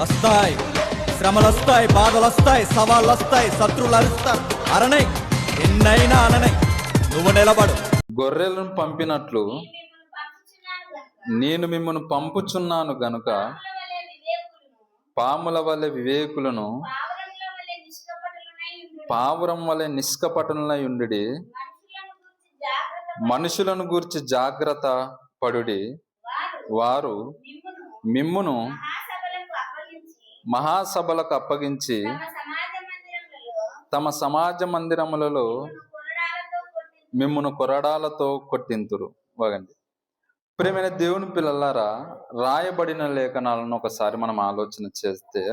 వస్తాయి. శ్రమలు వస్తాయి బాధలు వస్తాయి సవాళ్ళు వస్తాయి శత్రువులు అరుస్తారు అరణై ఎన్నైనా అననై. నువ్వు నిలబడు. గొర్రెలను పంపినట్లు నేను మిమ్మల్ని పంపుచున్నాను గనుక పాముల వలె వివేకులను పావురం వలె నిష్కపటనలై ఉండి మనుషులను గూర్చి జాగ్రత్త పడుడి. వారు మిమ్మును మహాసభలకు అప్పగించి తమ సమాజ మందిరములలో మిమ్మును కొరడాలతో కొట్టింతురు. వగండి. ప్రేమైన దేవుని పిల్లలారా రాయబడిన లేఖనాలను ఒకసారి మనం ఆలోచన చేస్తే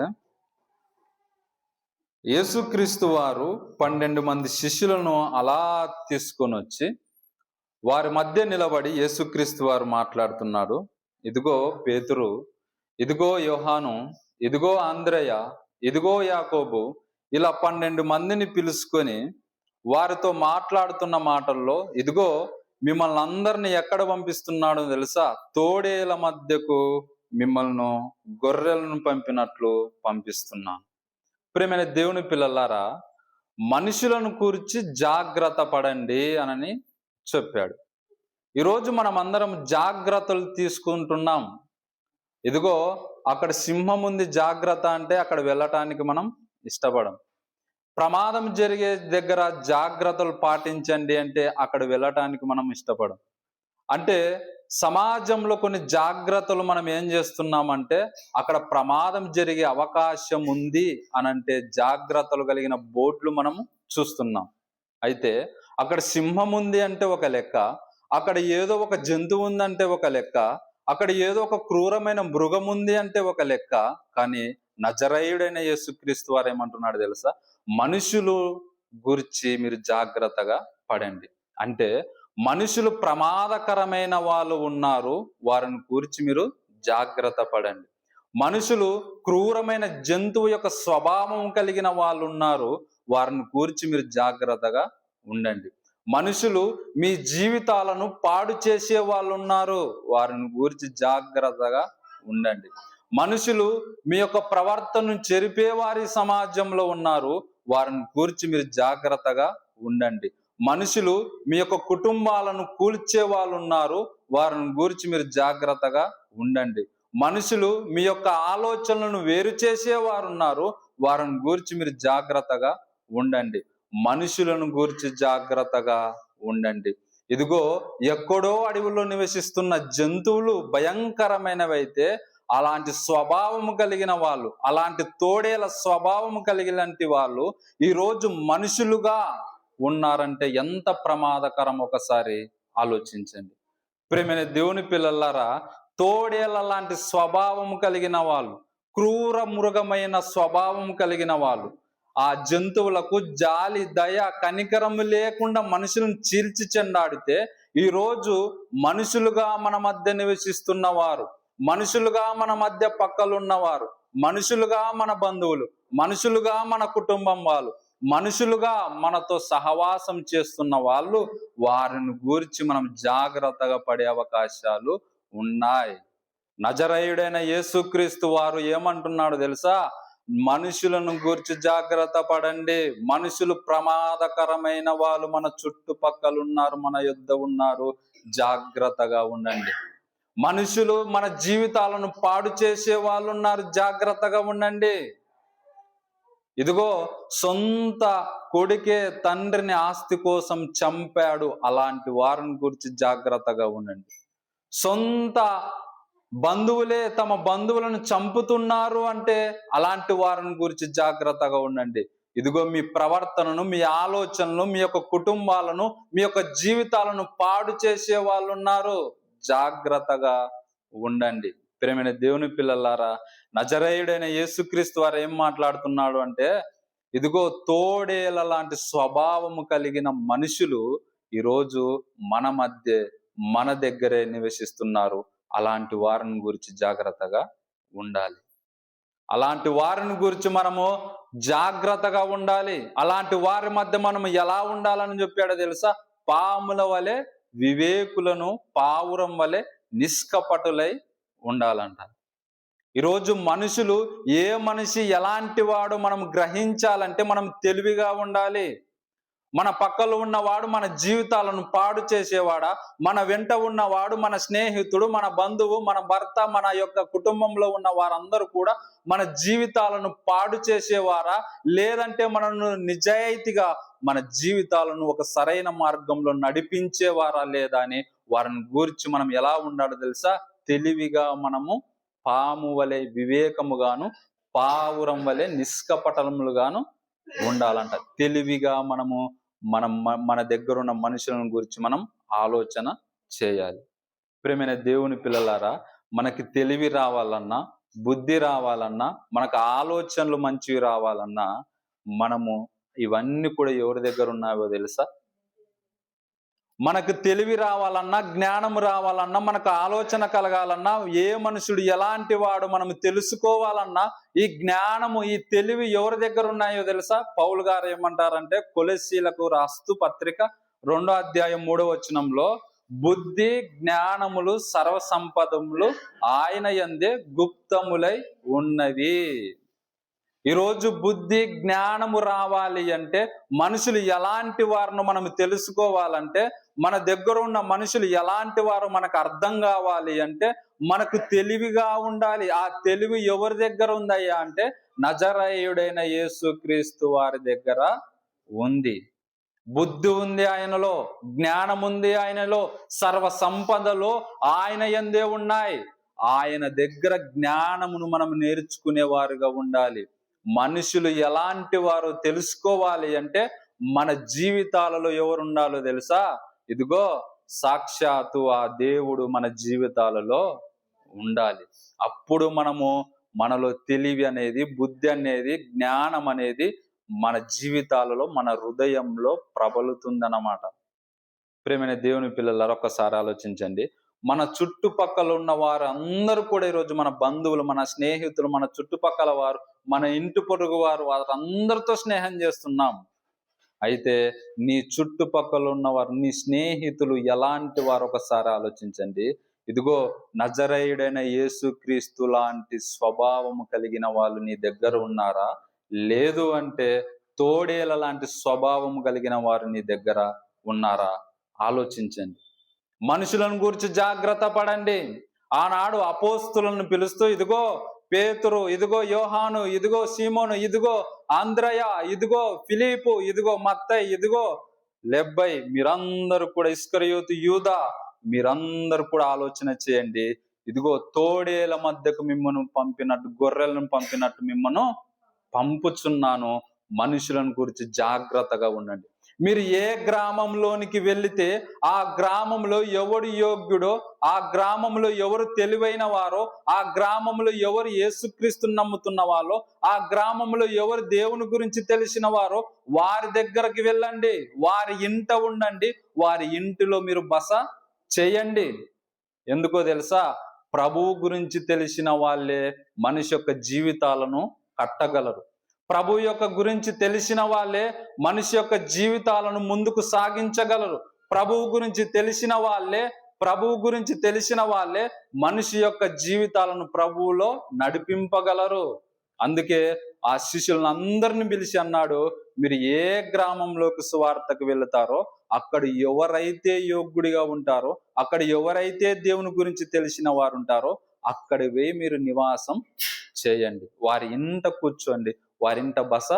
యేసుక్రీస్తు వారు పన్నెండు మంది శిష్యులను అలా తీసుకొని వచ్చి వారి మధ్య నిలబడి యేసుక్రీస్తు వారు మాట్లాడుతున్నాడు. ఇదిగో పేతురు ఇదిగో యోహాను ఇదిగో ఆంధ్రయ ఇదిగో యాకోబు ఇలా పన్నెండు మందిని పిలుచుకొని వారితో మాట్లాడుతున్న మాటల్లో ఇదిగో మిమ్మల్ని అందరిని ఎక్కడ పంపిస్తున్నాడో తెలుసా? తోడేల మధ్యకు మిమ్మల్ని గొర్రెలను పంపినట్లు పంపిస్తున్నాను ప్రేమైన దేవుని పిల్లలారా మనుషులను కూర్చి జాగ్రత్త పడండి అనని చెప్పాడు. ఈరోజు మనం అందరం జాగ్రత్తలు తీసుకుంటున్నాం. ఇదిగో అక్కడ సింహం ఉంది జాగ్రత్త అంటే అక్కడ వెళ్ళటానికి మనం ఇష్టపడం. ప్రమాదం జరిగే దగ్గర జాగ్రత్తలు పాటించండి అంటే అక్కడ వెళ్ళటానికి మనం ఇష్టపడం. అంటే సమాజంలో కొన్ని జాగ్రత్తలు మనం ఏం చేస్తున్నామంటే అక్కడ ప్రమాదం జరిగే అవకాశం ఉంది అని అంటే జాగ్రత్తలు కలిగిన బోట్లు మనం చూస్తున్నాం. అయితే అక్కడ సింహం ఉంది అంటే ఒక లెక్క అక్కడ ఏదో ఒక జంతువు ఉందంటే ఒక లెక్క అక్కడ ఏదో ఒక క్రూరమైన మృగం ఉంది అంటే ఒక లెక్క కానీ నజరయుడైన యేసుక్రీస్తు వారు ఏమంటున్నాడు తెలుసా? మనుషులు గురించి మీరు జాగ్రత్తగా పడండి. అంటే మనుషులు ప్రమాదకరమైన వాళ్ళు ఉన్నారు వారిని గురించి మీరు జాగ్రత్త పడండి. మనుషులు క్రూరమైన జంతువు యొక్క స్వభావం కలిగిన వాళ్ళు ఉన్నారు వారిని గురించి మీరు జాగ్రత్తగా ఉండండి. మనుషులు మీ జీవితాలను పాడు చేసే వాళ్ళు ఉన్నారు వారిని గురించి జాగ్రత్తగా ఉండండి. మనుషులు మీ యొక్క ప్రవర్తనను చెరిపే వారి సమాజంలో ఉన్నారు. వారిని గురించి మీరు జాగ్రత్తగా ఉండండి. మనుషులు మీ యొక్క కుటుంబాలను కూల్చే వాళ్ళు ఉన్నారు వారిని గురించి మీరు జాగ్రత్తగా ఉండండి. మనుషులు మీ యొక్క ఆలోచనలను వేరు చేసే వారు ఉన్నారు వారిని గురించి మీరు జాగ్రత్తగా ఉండండి. మనుషులను గూర్చి జాగ్రత్తగా ఉండండి. ఇదిగో ఎక్కడో అడవుల్లో నివసిస్తున్న జంతువులు భయంకరమైనవైతే అలాంటి స్వభావము కలిగిన వాళ్ళు అలాంటి తోడేల స్వభావము కలిగినటి వాళ్ళు ఈ రోజు మనుషులుగా ఉన్నారంటే ఎంత ప్రమాదకరం ఒకసారి ఆలోచించండి. ప్రేమైన దేవుని పిల్లలారా తోడేల లాంటి స్వభావం కలిగిన వాళ్ళు క్రూర మృగమైన స్వభావం కలిగిన వాళ్ళు ఆ జంతువులకు జాలి దయ కనికరము లేకుండా మనుషులను చీల్చి చెండాడితే ఈ రోజు మనుషులుగా మన మధ్య నివసిస్తున్న వారు మనుషులుగా మన మధ్య పక్కలున్నవారు మనుషులుగా మన బంధువులు మనుషులుగా మన కుటుంబం వాళ్ళు మనుషులుగా మనతో సహవాసం చేస్తున్న వాళ్ళు వారిని గూర్చి మనం జాగ్రత్తగా పడే అవకాశాలు ఉన్నాయి. నజరయుడైన యేసుక్రీస్తు వారు ఏమంటున్నాడు తెలుసా? మనుషులను గూర్చి జాగ్రత్త పడండి. మనుషులు ప్రమాదకరమైన వాళ్ళు మన చుట్టుపక్కల ఉన్నారు మన యుద్ధ ఉన్నారు. జాగ్రత్తగా ఉండండి. మనుషులు మన జీవితాలను పాడు చేసే వాళ్ళు ఉన్నారు జాగ్రత్తగా ఉండండి. ఇదిగో సొంత కొడుకే తండ్రిని ఆస్తి కోసం చంపాడు. అలాంటి వారిని గురించి జాగ్రత్తగా ఉండండి. సొంత బంధువులే తమ బంధువులను చంపుతున్నారు అంటే అలాంటి వారిని గురించి జాగ్రత్తగా ఉండండి. ఇదిగో మీ ప్రవర్తనను మీ ఆలోచనలు మీ యొక్క కుటుంబాలను మీ యొక్క జీవితాలను పాడు చేసే వాళ్ళు ఉన్నారు. జాగ్రత్తగా ఉండండి. ప్రేమైన దేవుని పిల్లలారా నజరేయుడైన యేసుక్రీస్తు వారు ఏం మాట్లాడుతున్నాడు అంటే ఇదిగో తోడేల లాంటి స్వభావము కలిగిన మనుషులు ఈరోజు మన మధ్య మన దగ్గరే నివసిస్తున్నారు. అలాంటి వారిని గురించి జాగ్రత్తగా ఉండాలి. అలాంటి వారిని గురించి మనము జాగ్రత్తగా ఉండాలి. అలాంటి వారి మధ్య మనం ఎలా ఉండాలని చెప్పాడో తెలుసా? పాముల వలె వివేకులను పావురం వలె నిష్కపటులై ఉండాలంట. ఈరోజు మనుషులు ఏ మనిషి ఎలాంటి వాడు మనం గ్రహించాలంటే మనం తెలివిగా ఉండాలి. మన పక్కలో ఉన్నవాడు మన జీవితాలను పాడు చేసేవాడా? మన వెంట ఉన్నవాడు మన స్నేహితుడు మన బంధువు మన భర్త మన యొక్క కుటుంబంలో ఉన్న వారందరూ కూడా మన జీవితాలను పాడు చేసేవారా? లేదంటే మనను నిజాయితీగా మన జీవితాలను ఒక సరైన మార్గంలో నడిపించేవారా లేదా అని వారిని గురించి మనం ఎలా ఉండాలో తెలుసా? తెలివిగా మనము పాము వలె వివేకముగాను పావురం వలె నిష్కపటములుగాను ఉండాలంట. తెలివిగా మనము మనం మన దగ్గర ఉన్న మనుషులను గురించి మనం ఆలోచన చేయాలి. ప్రేమైన దేవుని పిల్లలారా మనకి తెలివి రావాలన్నా బుద్ధి రావాలన్నా మనకు ఆలోచనలు మంచివి రావాలన్నా మనము ఇవన్నీ కూడా ఎవరి దగ్గర ఉన్నాయో తెలుసా? మనకు తెలివి రావాలన్నా జ్ఞానం రావాలన్నా మనకు ఆలోచన కలగాలన్నా ఏ మనుషుడు ఎలాంటి వాడు మనం తెలుసుకోవాలన్నా ఈ జ్ఞానము ఈ తెలివి ఎవరి దగ్గర ఉన్నాయో తెలుసా? పౌలు గారు ఏమంటారంటే కొలసీలకు రాస్తు పత్రిక రెండో అధ్యాయం మూడో వచనంలో బుద్ధి జ్ఞానములు సర్వ సంపదములు ఆయన ఎందే గుప్తములై ఉన్నవి ఈరోజు బుద్ధి జ్ఞానము రావాలి అంటే మనుషులు ఎలాంటి వారిని మనం తెలుసుకోవాలంటే మన దగ్గర ఉన్న మనుషులు ఎలాంటి వారు మనకు అర్థం కావాలి అంటే మనకు తెలివిగా ఉండాలి. ఆ తెలివి ఎవరి దగ్గర ఉందయ్యా అంటే నజరయుడైన యేసుక్రీస్తు వారి దగ్గర ఉంది. బుద్ధి ఉంది ఆయనలో జ్ఞానం ఉంది ఆయనలో సర్వ సంపదలు ఆయన ఎందే ఉన్నాయి. ఆయన దగ్గర జ్ఞానమును మనం నేర్చుకునే వారుగా ఉండాలి. మనుషులు ఎలాంటి వారు తెలుసుకోవాలి అంటే మన జీవితాలలో ఎవరు ఉండాలో తెలుసా? ఇదిగో సాక్షాత్తు ఆ దేవుడు మన జీవితాలలో ఉండాలి. అప్పుడు మనము మనలో తెలివి అనేది బుద్ధి అనేది జ్ఞానం అనేది మన జీవితాలలో మన హృదయంలో ప్రబలుతుందన్నమాట. ప్రేమైన దేవుని పిల్లలారా ఒక్కసారి ఆలోచించండి. మన చుట్టుపక్కల ఉన్న వారు అందరూ కూడా ఈరోజు మన బంధువులు మన స్నేహితులు మన చుట్టుపక్కల వారు మన ఇంటి పొరుగు వారు వారందరితో స్నేహం చేస్తున్నాం. అయితే నీ చుట్టుపక్కల ఉన్నవారు నీ స్నేహితులు ఎలాంటి వారు ఒకసారి ఆలోచించండి. ఇదిగో నజరయుడైన యేసుక్రీస్తు లాంటి స్వభావము కలిగిన వాళ్ళు నీ దగ్గర ఉన్నారా? లేదు అంటే తోడేల లాంటి స్వభావం కలిగిన వారు నీ దగ్గర ఉన్నారా? ఆలోచించండి. మనుషులను గురించి జాగ్రత్త పడండి. ఆనాడు అపోస్తులను పిలుస్తూ ఇదిగో పేతురు ఇదిగో యోహాను ఇదిగో సీమోను ఇదిగో ఆంధ్రయ ఇదిగో ఫిలిపు ఇదిగో మత్తయ్ ఇదిగో లెబ్బై. మీరందరూ కూడా ఇస్కరయోతు యూదా మీరందరూ కూడా ఆలోచన చేయండి. ఇదిగో తోడేల మధ్యకు మిమ్మను పంపినట్టు గొర్రెలను పంపినట్టు మిమ్మను పంపుచున్నాను. మనుషులను గురించి జాగ్రత్తగా ఉండండి. మీరు ఏ గ్రామంలోనికి వెళితే ఆ గ్రామంలో ఎవడు యోగ్యుడో ఆ గ్రామంలో ఎవరు తెలివైన వారో ఆ గ్రామంలో ఎవరు ఏసుక్రీస్తుని నమ్ముతున్న వాళ్ళో ఆ గ్రామంలో ఎవరు దేవుని గురించి తెలిసిన వారో వారి దగ్గరకి వెళ్ళండి. వారి ఇంట ఉండండి. వారి ఇంటిలో మీరు బస చేయండి. ఎందుకో తెలుసా? ప్రభువు గురించి తెలిసిన వాళ్ళే మనిషి యొక్క జీవితాలను కట్టగలరు. ప్రభు యొక్క గురించి తెలిసిన వాళ్ళే మనిషి యొక్క జీవితాలను ముందుకు సాగించగలరు. ప్రభువు గురించి తెలిసిన వాళ్ళే ప్రభువు గురించి తెలిసిన వాళ్ళే మనిషి యొక్క జీవితాలను ప్రభువులో నడిపింపగలరు. అందుకే ఆ శిష్యులను అందరిని పిలిచి అన్నాడు మీరు ఏ గ్రామంలోకి సువార్తకు వెళతారో అక్కడ ఎవరైతే యోగ్యుడిగా ఉంటారో అక్కడ ఎవరైతే దేవుని గురించి తెలిసిన వారు ఉంటారో అక్కడివే మీరు నివాసం చేయండి. వారి ఇంట కూర్చోండి. వారింట బస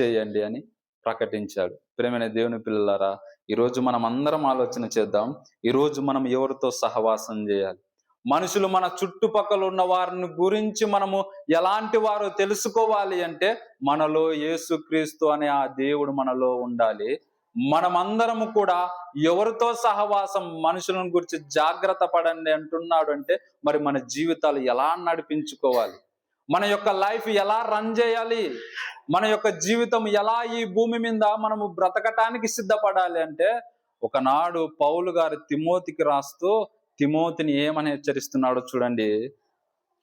చేయండి అని ప్రకటించాడు. ప్రేమైన దేవుని పిల్లలారా ఈరోజు మనం అందరం ఆలోచన చేద్దాం. ఈరోజు మనం ఎవరితో సహవాసం చేయాలి? మనుషులు మన చుట్టుపక్కల ఉన్న వారిని గురించి మనము ఎలాంటి వారో తెలుసుకోవాలి అంటే మనలో యేసుక్రీస్తు అనే ఆ దేవుడు మనలో ఉండాలి. మనమందరము కూడా ఎవరితో సహవాసం మనుషులను గురించి జాగ్రత్త పడండి అంటున్నాడు అంటే మరి మన జీవితాలు ఎలా నడిపించుకోవాలి? మన యొక్క లైఫ్ ఎలా రన్ చేయాలి? మన యొక్క జీవితం ఎలా ఈ భూమి మీద మనము బ్రతకటానికి సిద్ధపడాలి అంటే ఒకనాడు పౌలు గారు తిమోతికి రాస్తూ తిమోతిని ఏమని హెచ్చరిస్తున్నాడో చూడండి.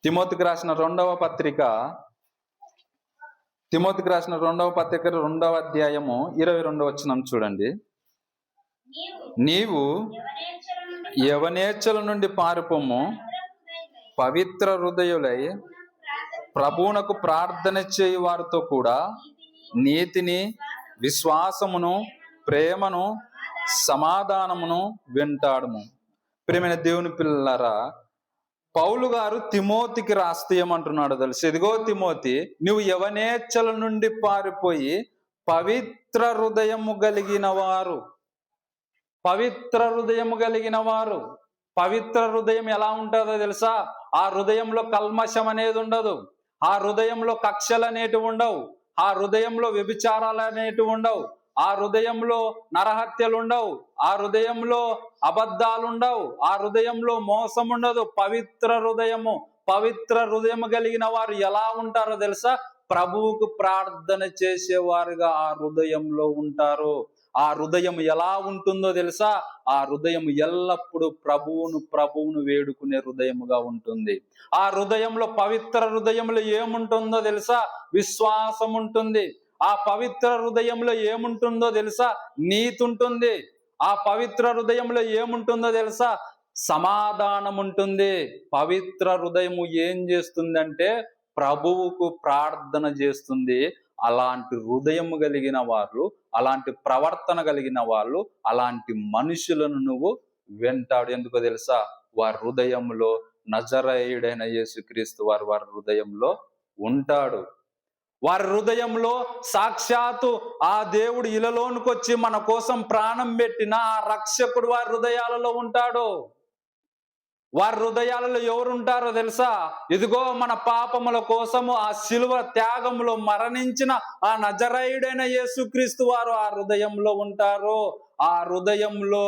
తిమోతికి రాసిన రెండవ పత్రిక తిమోతికి రాసిన రెండవ పత్రిక రెండవ అధ్యాయము ఇరవై రెండవ వచనం చూడండి. నీవు యవనేచ్ఛల నుండి పారిపోము పవిత్ర హృదయులై ప్రభువునకు ప్రార్థన చేయి వారితో కూడా నీతిని విశ్వాసమును ప్రేమను సమాధానమును వింటాడము. ప్రేమైన దేవుని పిల్లరా పౌలు గారు తిమోతికి రాస్తే ఏమంటున్నాడు తెలుసు? ఇదిగో తిమోతి నువ్వు యవనేచ్ఛల నుండి పారిపోయి పవిత్ర హృదయము కలిగిన వారు. పవిత్ర హృదయము కలిగిన వారు. పవిత్ర హృదయం ఎలా ఉంటుందో తెలుసా? ఆ హృదయంలో కల్మషం అనేది ఉండదు. ఆ హృదయంలో కక్షలు అనేటివి ఉండవు. ఆ హృదయంలో వ్యభిచారాలు అనేటివి ఉండవు ఆ హృదయంలో నరహత్యలు ఉండవు ఆ హృదయంలో అబద్ధాలు ఉండవు ఆ హృదయంలో మోసం ఉండదు పవిత్ర హృదయము పవిత్ర హృదయం కలిగిన వారు ఎలా ఉంటారో తెలుసా? ప్రభువుకు ప్రార్థన చేసేవారుగా ఆ హృదయంలో ఉంటారు. ఆ హృదయం ఎలా ఉంటుందో తెలుసా? ఆ హృదయం ఎల్లప్పుడూ ప్రభువును ప్రభువును వేడుకునే హృదయముగా ఉంటుంది. ఆ హృదయంలో పవిత్ర హృదయంలో ఏముంటుందో తెలుసా? విశ్వాసం ఉంటుంది. ఆ పవిత్ర హృదయంలో ఏముంటుందో తెలుసా? నీతి ఉంటుంది. ఆ పవిత్ర హృదయంలో ఏముంటుందో తెలుసా? సమాధానం ఉంటుంది. పవిత్ర హృదయము ఏం చేస్తుందంటే ప్రభువుకు ప్రార్థన చేస్తుంది. అలాంటి హృదయం కలిగిన వారు అలాంటి ప్రవర్తన కలిగిన వాళ్ళు అలాంటి మనుషులను నువ్వు వెంటాడు. ఎందుకో తెలుసా? వారి హృదయంలో నజరేయుడైన యేసుక్రీస్తు వారు వారి హృదయంలో ఉంటాడు. వారి హృదయంలో సాక్షాత్తు ఆ దేవుడు ఇలలోనికి వచ్చి మన కోసం ప్రాణం పెట్టిన ఆ రక్షకుడు వారి హృదయాలలో ఉంటాడు. వారి హృదయాలలో ఎవరుంటారో తెలుసా? ఇదిగో మన పాపముల కోసము ఆ శిలువ త్యాగములో మరణించిన ఆ నజరాయుడైన యేసుక్రీస్తు వారు ఆ హృదయంలో ఉంటారు. ఆ హృదయంలో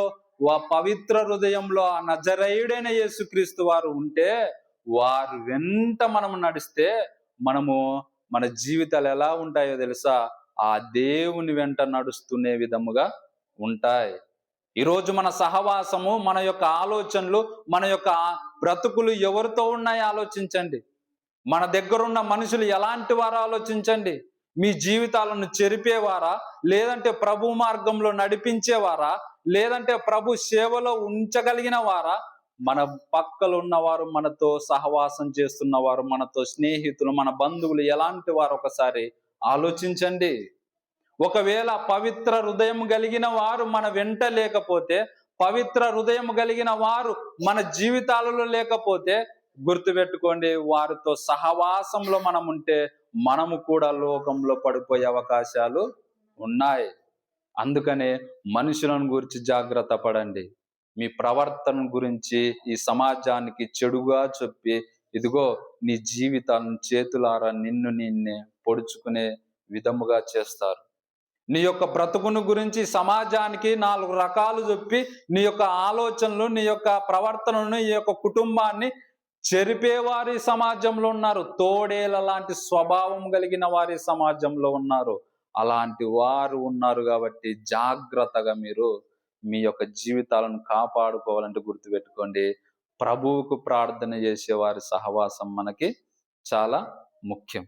ఆ పవిత్ర హృదయంలో ఆ నజరేయుడైన యేసుక్రీస్తు వారు ఉంటే వారు వెంట మనం నడిస్తే మనము మన జీవితాలు ఎలా ఉంటాయో తెలుసా? ఆ దేవుని వెంట నడుస్తునే విధముగా ఉంటాయి. ఈరోజు మన సహవాసము మన యొక్క ఆలోచనలు మన యొక్క బ్రతుకులు ఎవరితో ఉన్నాయి ఆలోచించండి. మన దగ్గరున్న మనుషులు ఎలాంటి వారో ఆలోచించండి. మీ జీవితాలను చెరిపేవారా? లేదంటే ప్రభు మార్గంలో నడిపించేవారా? లేదంటే ప్రభు సేవలో ఉంచగలిగిన వారా మన పక్కలు ఉన్నవారు మనతో సహవాసం చేస్తున్నవారు మనతో స్నేహితులు మన బంధువులు ఎలాంటి వారు ఒకసారి ఆలోచించండి. ఒకవేళ పవిత్ర హృదయం కలిగిన వారు మన వెంట లేకపోతే పవిత్ర హృదయం కలిగిన వారు మన జీవితాలలో లేకపోతే గుర్తుపెట్టుకోండి వారితో సహవాసంలో మనం ఉంటే మనము కూడా లోకంలో పడిపోయే అవకాశాలు ఉన్నాయి. అందుకనే మనుషులను గురించి జాగ్రత్త పడండి. మీ ప్రవర్తన గురించి ఈ సమాజానికి చెడుగా చెప్పి ఇదిగో నీ జీవితాలను చేతులారా నిన్ను నిన్నే పొడుచుకునే విధముగా చేస్తారు. నీ యొక్క బ్రతుకును గురించి సమాజానికి నాలుగు రకాలు చెప్పి నీ యొక్క ఆలోచనలు నీ యొక్క ప్రవర్తనను నీ యొక్క కుటుంబాన్ని చెరిపేవారి సమాజంలో ఉన్నారు. తోడేల లాంటి స్వభావం కలిగిన వారి సమాజంలో ఉన్నారు. అలాంటి వారు ఉన్నారు కాబట్టి జాగ్రత్తగా మీరు మీ యొక్క జీవితాలను కాపాడుకోవాలంటే గుర్తుపెట్టుకోండి. ప్రభువుకు ప్రార్థన చేసే వారి సహవాసం మనకి చాలా ముఖ్యం.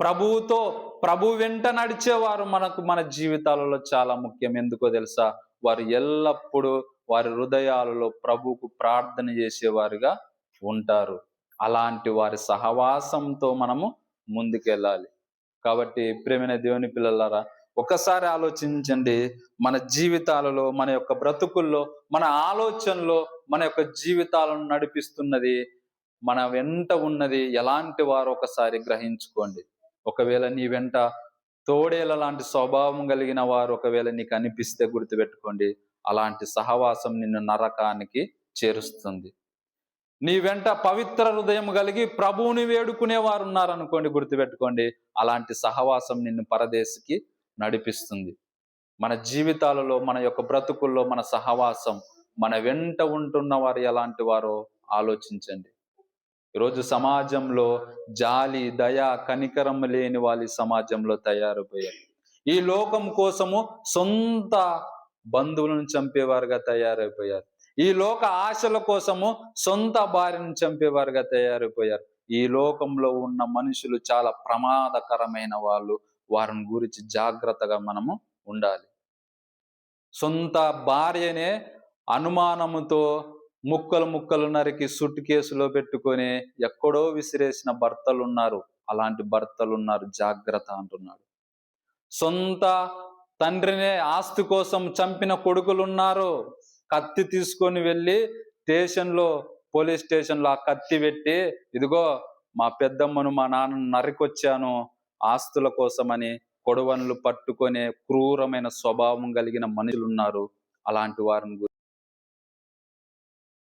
ప్రభువుతో ప్రభు వెంట నడిచేవారు మనకు మన జీవితాలలో చాలా ముఖ్యం. ఎందుకో తెలుసా? వారు ఎల్లప్పుడూ వారి హృదయాలలో ప్రభువుకు ప్రార్థన చేసేవారుగా ఉంటారు. అలాంటి వారి సహవాసంతో మనము ముందుకెళ్ళాలి. కాబట్టి ప్రేమైన దేవుని పిల్లలారా ఒకసారి ఆలోచించండి. మన జీవితాలలో మన యొక్క బ్రతుకుల్లో మన ఆలోచనలో మన యొక్క జీవితాలను నడిపిస్తున్నది మన వెంట ఉన్నది ఎలాంటి వారు ఒకసారి గ్రహించుకోండి. ఒకవేళ నీ వెంట తోడేల లాంటి స్వభావం కలిగిన వారు ఒకవేళ నీకు అనిపిస్తే గుర్తుపెట్టుకోండి అలాంటి సహవాసం నిన్ను నరకానికి చేరుస్తుంది. నీ వెంట పవిత్ర హృదయం కలిగి ప్రభువుని వేడుకునే వారు ఉన్నారనుకోండి గుర్తుపెట్టుకోండి అలాంటి సహవాసం నిన్ను పరదేశికి నడిపిస్తుంది. మన జీవితాలలో మన యొక్క బ్రతుకుల్లో మన సహవాసం మన వెంట ఉంటున్న వారు ఎలాంటి వారో ఆలోచించండి. ఈరోజు సమాజంలో జాలి దయ కనికరం లేని వాళ్ళ సమాజంలో తయారైపోయారు. ఈ లోకం కోసము సొంత బంధువులను చంపేవారుగా తయారైపోయారు. ఈ లోక ఆశల కోసము సొంత భార్యను చంపేవారుగా తయారైపోయారు. ఈ లోకంలో ఉన్న మనుషులు చాలా ప్రమాదకరమైన వాళ్ళు. వారిని గురించి జాగ్రత్తగా మనము ఉండాలి. సొంత భార్యనే అనుమానముతో ముక్కలు ముక్కలు నరికి సుట్టు కేసులో పెట్టుకొని ఎక్కడో విసిరేసిన భర్తలు ఉన్నారు అలాంటి భర్తలు ఉన్నారు జాగ్రత్త అంటున్నాడు. సొంత తండ్రినే ఆస్తి కోసం చంపిన కొడుకులు ఉన్నారు కత్తి తీసుకొని వెళ్ళి స్టేషన్లో పోలీస్ స్టేషన్లో ఆ కత్తి పెట్టి ఇదిగో మా పెద్దమ్మను మా నాన్న నరికొచ్చాను. ఆస్తుల కోసమని కొడవన్లు పట్టుకునే క్రూరమైన స్వభావం కలిగిన మనుషులు ఉన్నారు అలాంటి వారిని